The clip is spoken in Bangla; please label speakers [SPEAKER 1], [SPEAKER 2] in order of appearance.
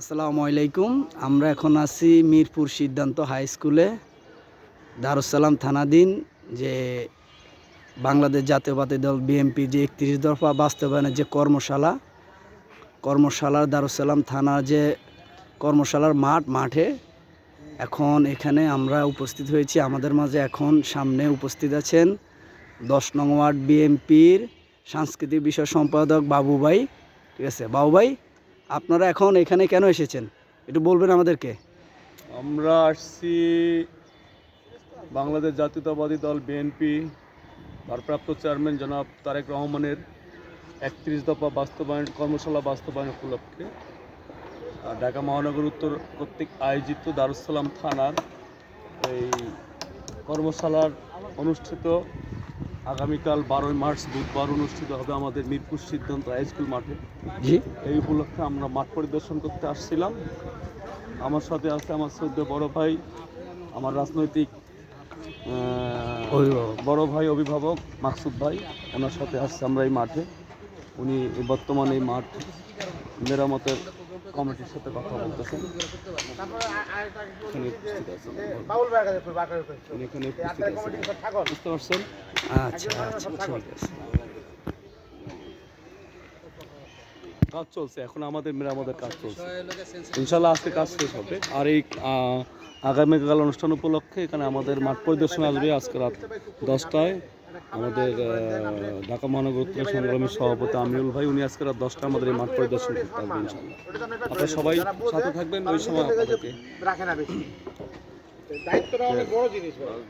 [SPEAKER 1] আসসালামু আলাইকুম। আমরা এখন আছি মিরপুর সিদ্ধান্ত হাই স্কুলে দারুসালাম থানাধীন যে বাংলাদেশ জাতীয়বাদী দল বিএনপি যে একত্রিশ দফা বাস্তবায়নের যে কর্মশালা, কর্মশালার দারুসালাম থানার যে কর্মশালার মাঠ, মাঠে এখন এখানে আমরা উপস্থিত হয়েছি। আমাদের মাঝে এখন সামনে উপস্থিত আছেন দশ নং ওয়ার্ড বিএনপির সাংস্কৃতিক বিষয় সম্পাদক বাবু ভাই ঠিক আছে? বাবু ভাই আপনারা এখন এখানে কেন এসেছেন? একটু বলবেন আমাদেরকে।
[SPEAKER 2] আমরা আসছি বাংলাদেশ জাতীয়তাবাদী দল বিএনপি ভারপ্রাপ্ত চেয়ারম্যান জনাব তারেক রহমানের একত্রিশ দফা বাস্তবায়ন, কর্মশালা বাস্তবায়ন উপলক্ষে ঢাকা মহানগর উত্তর কর্তৃক আয়োজিত দারুসালাম থানার এই কর্মশালার অনুষ্ঠিত আগামীকাল বারোই মার্চ বুধবার অনুষ্ঠিত হবে আমাদের মিরপুর সিদ্ধান্ত হাই স্কুল মাঠে।
[SPEAKER 1] জি।
[SPEAKER 2] এই উপলক্ষে আমরা মাঠ পরিদর্শন করতে আসছিলাম। আমার সাথে আছে আমার শ্রদ্ধে বড় ভাই আমার রাজনৈতিক বড় ভাই অভিভাবক মাকসুদ ভাই ওনার সাথে আসছে আমরা এই মাঠে। উনি বর্তমানে এই মাঠ মেরামতের কমিটির সাথে কথা বলতেছেন। এখানে উপস্থিত আছেন। উনি এখানে উপস্থিত আছেন। বুঝতে পারছেন?
[SPEAKER 1] আচ্ছা আচ্ছা ঠিক আছে
[SPEAKER 2] কাজ চলছে এখন আমাদের মেরামতের কাজ চলছে। ইনশাল্লাহ আজকে কাজ শেষ হবে। আর এই আগামীকাল অনুষ্ঠান উপলক্ষে এখানে আমাদের মাঠ পরিদর্শন আসবে আজকে রাত দশটায়। আমাদের ঢাকা মহানগর উত্তর সংগ্রামী সভাপতি আমিরুল ভাই উনি আজকে রাত দশটা আমাদের এই মাঠ পরিদর্শন করতে আসবেন ইনশাল্লাহ। আপনারা সবাই সাথে থাকবেন ওই সময় আপনাদেরকে
[SPEAKER 3] রাখে না বেশি। দায়িত্বটা অনেক বড় জিনিস ভাই